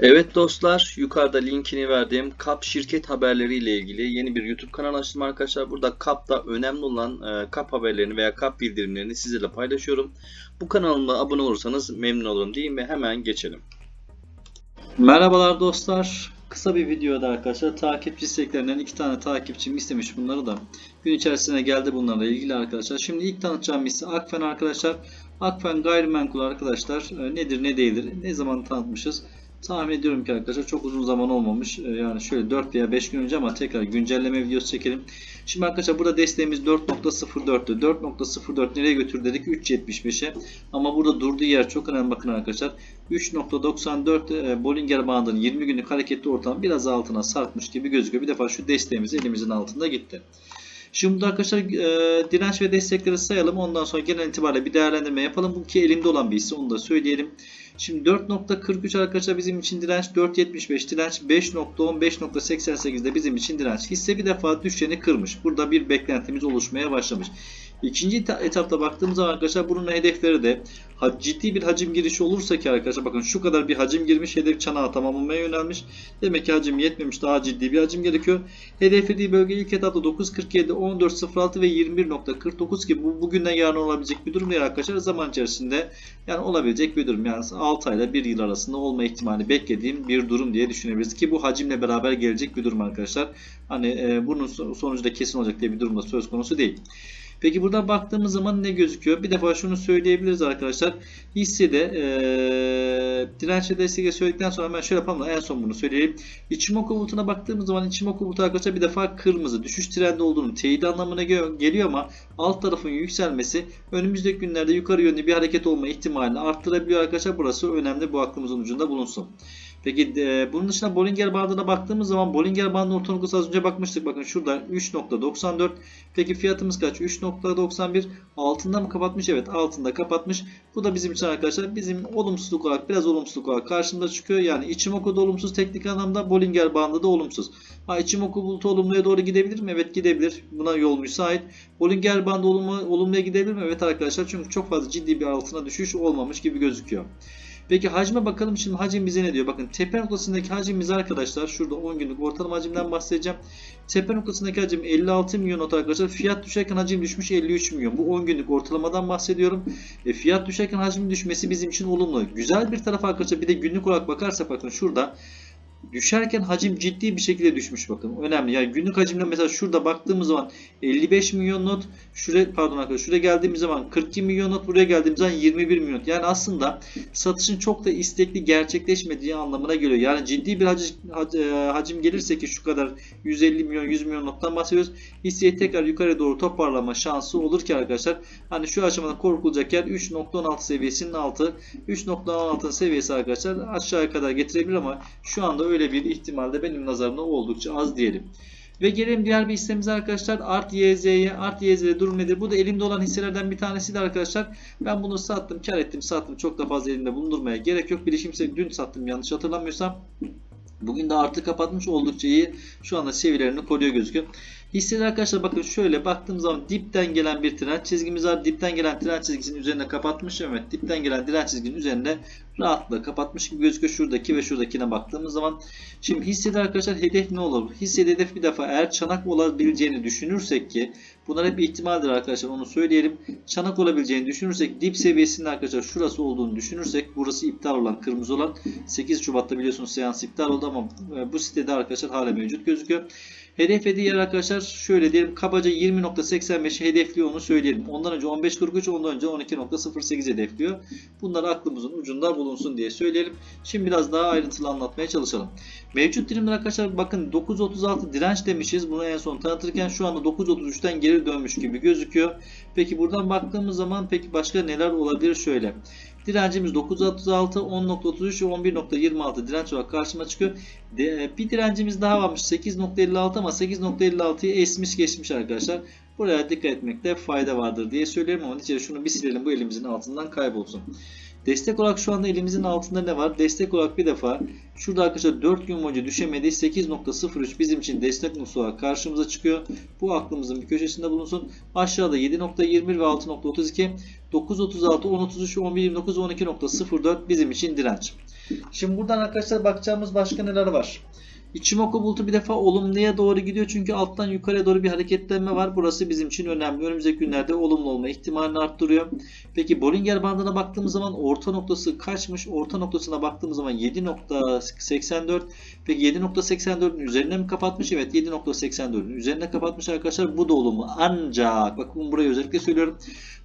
Evet dostlar, yukarıda linkini verdiğim KAP şirket haberleri ile ilgili yeni bir YouTube kanalı açtım arkadaşlar. Burada KAP'ta önemli olan e, KAP haberlerini veya KAP bildirimlerini sizlerle paylaşıyorum. Bu kanalıma abone olursanız memnun olurum diyeyim ve hemen geçelim. Merhabalar dostlar. Kısa bir videoda arkadaşlar takipçi isteklerinden iki tane takipçim istemiş bunları da. Gün içerisine geldi bunlarla ilgili arkadaşlar. Şimdi ilk tanıtacağım hisse Akfen arkadaşlar. Akfen gayrimenkul arkadaşlar e, nedir ne değildir ne zaman tanıtmışız. Tahmin ediyorum ki arkadaşlar çok uzun zaman olmamış. E, Yani şöyle 4 veya 5 gün önce ama tekrar güncelleme videosu çekelim. Şimdi arkadaşlar burada desteğimiz 4.04'tü. 4.04 nereye götür dedik? 3.75'e. Ama burada durduğu yer çok önemli bakın arkadaşlar. 3.94 e, Bollinger bandının 20 günlük hareketli ortam biraz altına sarkmış gibi gözüküyor. Bir defa şu desteğimiz elimizin altında gitti. Şimdi burada arkadaşlar e, direnç ve destekleri sayalım. Ondan sonra genel itibariyle bir değerlendirme yapalım. Bu ki elimde olan bir hisse onu da söyleyelim. Şimdi 4.43 arkadaşlar bizim için direnç 4.75 direnç 5.10 5.88 de bizim için direnç. Hisse bir defa düşeni kırmış. Burada bir beklentimiz oluşmaya başlamış. İkinci eta- etapta baktığımız zaman arkadaşlar bunun hedefleri de ciddi bir hacim girişi olursa ki arkadaşlar bakın şu kadar bir hacim girmiş hedef çanağı tamamlamaya yönelmiş. Demek ki hacim yetmemiş daha ciddi bir hacim gerekiyor. Hedeflediği bölge ilk etapta 9.47, 14.06 ve 21.49 ki bu bugünden yarın olabilecek bir durum değil arkadaşlar. Zaman içerisinde yani olabilecek bir durum. Yani 6 ayla 1 yıl arasında olma ihtimali beklediğim bir durum diye düşünebiliriz ki bu hacimle beraber gelecek bir durum arkadaşlar. Hani e, bunun son- sonucu da kesin olacak diye bir durumda söz konusu değil. Peki buradan baktığımız zaman ne gözüküyor? Bir defa şunu söyleyebiliriz arkadaşlar. Hissede ee, direnç ve desteği söyledikten sonra hemen şöyle yapalım en son bunu söyleyeyim. İçimoku bulutuna baktığımız zaman İçimoku bulutu arkadaşlar bir defa kırmızı düşüş trendi olduğunu teyit anlamına gel- geliyor ama alt tarafın yükselmesi önümüzdeki günlerde yukarı yönlü bir hareket olma ihtimalini arttırabiliyor arkadaşlar. Burası önemli bu aklımızın ucunda bulunsun. Peki e, bunun dışında Bollinger bandına baktığımız zaman Bollinger bandının orta noktası az önce bakmıştık. Bakın şurada 3.94. Peki fiyatımız kaç? 3.91. Altında mı kapatmış? Evet altında kapatmış. Bu da bizim için arkadaşlar bizim olumsuzluk olarak biraz olumsuzluk olarak karşımıza çıkıyor. Yani Ichimoku da olumsuz teknik anlamda Bollinger bandı da olumsuz. Ha Ichimoku bulutu olumluya doğru gidebilir mi? Evet gidebilir. Buna yol müsait. Bollinger bandı olumlu, olumluya gidebilir mi? Evet arkadaşlar çünkü çok fazla ciddi bir altına düşüş olmamış gibi gözüküyor. Peki hacme bakalım şimdi hacim bize ne diyor? Bakın tepe noktasındaki hacimimiz arkadaşlar şurada 10 günlük ortalama hacimden bahsedeceğim. Tepe noktasındaki hacim 56 milyon not arkadaşlar. Fiyat düşerken hacim düşmüş 53 milyon. Bu 10 günlük ortalamadan bahsediyorum. E, fiyat düşerken hacmin düşmesi bizim için olumlu. Güzel bir taraf arkadaşlar bir de günlük olarak bakarsak bakın şurada düşerken hacim ciddi bir şekilde düşmüş bakın. Önemli. Yani günlük hacimde mesela şurada baktığımız zaman 55 milyon not, şuraya pardon arkadaşlar şuraya geldiğimiz zaman 42 milyon not, buraya geldiğimiz zaman 21 milyon. not. Yani aslında satışın çok da istekli gerçekleşmediği anlamına geliyor. Yani ciddi bir hacim, hacim gelirse ki şu kadar 150 milyon 100 milyon nottan bahsediyoruz. Hisseyi tekrar yukarı doğru toparlama şansı olur ki arkadaşlar. Hani şu aşamada korkulacak yer 3.16 seviyesinin altı. 3.16 seviyesi arkadaşlar aşağıya kadar getirebilir ama şu anda öyle bir ihtimalde benim nazarımda oldukça az diyelim. Ve gelelim diğer bir hissemize arkadaşlar. Art YZ'ye. Art YZ'de durum nedir? Bu da elimde olan hisselerden bir tanesiydi arkadaşlar. Ben bunu sattım, kar ettim, sattım. Çok da fazla elimde bulundurmaya gerek yok. Bilişimse dün sattım yanlış hatırlamıyorsam. Bugün de artı kapatmış oldukça iyi. Şu anda seviyelerini koruyor gözüküyor. Hisseler arkadaşlar bakın şöyle baktığım zaman dipten gelen bir trend çizgimiz var. Dipten gelen trend çizgisinin üzerine kapatmış. Evet dipten gelen trend çizginin üzerinde rahatlıkla kapatmış gibi gözüküyor. Şuradaki ve şuradakine baktığımız zaman. Şimdi hissede arkadaşlar hedef ne olur? Hissede hedef bir defa eğer çanak olabileceğini düşünürsek ki bunlar hep ihtimaldir arkadaşlar onu söyleyelim. Çanak olabileceğini düşünürsek dip seviyesinin arkadaşlar şurası olduğunu düşünürsek burası iptal olan kırmızı olan 8 Şubat'ta biliyorsunuz seans iptal oldu ama bu sitede arkadaşlar hala mevcut gözüküyor. Hedeflediği yer arkadaşlar şöyle diyelim kabaca 20.85'i hedefliyor onu söyleyelim. Ondan önce 15.43 ondan önce 12.08 hedefliyor. Bunlar aklımızın ucunda bulunsun diye söyleyelim. Şimdi biraz daha ayrıntılı anlatmaya çalışalım. Mevcut dilimler arkadaşlar bakın 9.36 direnç demişiz. Bunu en son tanıtırken şu anda 9.33'ten geri dönmüş gibi gözüküyor. Peki buradan baktığımız zaman peki başka neler olabilir şöyle. Direncimiz 9.36, 10.33 ve 11.26 direnç olarak karşıma çıkıyor. De, bir direncimiz daha varmış 8.56 ama 8.56'yı esmiş geçmiş arkadaşlar. Buraya dikkat etmekte fayda vardır diye söylüyorum ama netice şunu bir silelim bu elimizin altından kaybolsun. Destek olarak şu anda elimizin altında ne var? Destek olarak bir defa şurada arkadaşlar 4 gün boyunca düşemediği 8.03 bizim için destek noktası olarak karşımıza çıkıyor. Bu aklımızın bir köşesinde bulunsun. Aşağıda 7.21 ve 6.32 9.36, 10.33, 11.29, 12.04 bizim için direnç. Şimdi buradan arkadaşlar bakacağımız başka neler var? İçimoku bulutu bir defa olumluya doğru gidiyor çünkü alttan yukarıya doğru bir hareketlenme var. Burası bizim için önemli. Önümüzdeki günlerde olumlu olma ihtimalini arttırıyor. Peki Bollinger bandına baktığımız zaman orta noktası kaçmış? Orta noktasına baktığımız zaman 7.84. Peki 7.84'ün üzerine mi kapatmış? Evet 7.84'ün üzerine kapatmış arkadaşlar. Bu da olumlu. Ancak bakın burayı özellikle söylüyorum.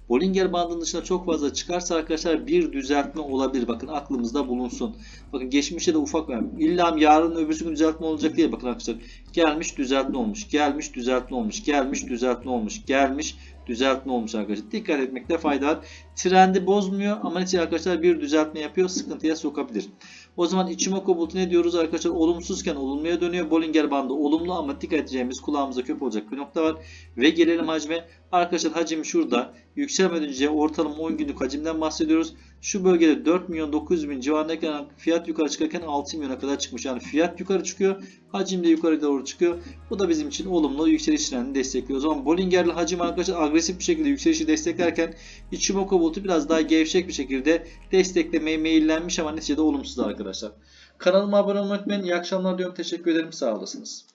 Bollinger bandının dışına çok fazla çıkarsa arkadaşlar bir düzeltme olabilir. Bakın aklımızda bulunsun. Bakın geçmişte de ufak yani illa yarın öbürsü gün düzeltme olacak diye bakın arkadaşlar. Gelmiş düzeltme olmuş. Gelmiş düzeltme olmuş. Gelmiş düzeltme olmuş. Gelmiş düzeltme olmuş arkadaşlar. Dikkat etmekte fayda var. Trendi bozmuyor ama netice arkadaşlar bir düzeltme yapıyor. Sıkıntıya sokabilir. O zaman Ichimoku bulutu ne diyoruz arkadaşlar? Olumsuzken olumluya dönüyor. Bollinger bandı olumlu ama dikkat edeceğimiz kulağımıza köp olacak bir nokta var. Ve gelelim hacme. Arkadaşlar hacim şurada. Yükselmeden önce ortalama 10 günlük hacimden bahsediyoruz. Şu bölgede 4 milyon 900 bin civarındayken fiyat yukarı çıkarken 6 milyona kadar çıkmış. Yani fiyat yukarı çıkıyor. Hacim de yukarı doğru çıkıyor. Bu da bizim için olumlu yükseliş trendini destekliyor. O zaman Bollinger'li hacim arkadaşlar agresif bir şekilde yükselişi desteklerken Ichimoku bulutu biraz daha gevşek bir şekilde desteklemeye meyillenmiş ama neticede olumsuz arkadaşlar. Kanalıma abone olmayı unutmayın. İyi akşamlar diyorum. Teşekkür ederim. Sağ olasınız.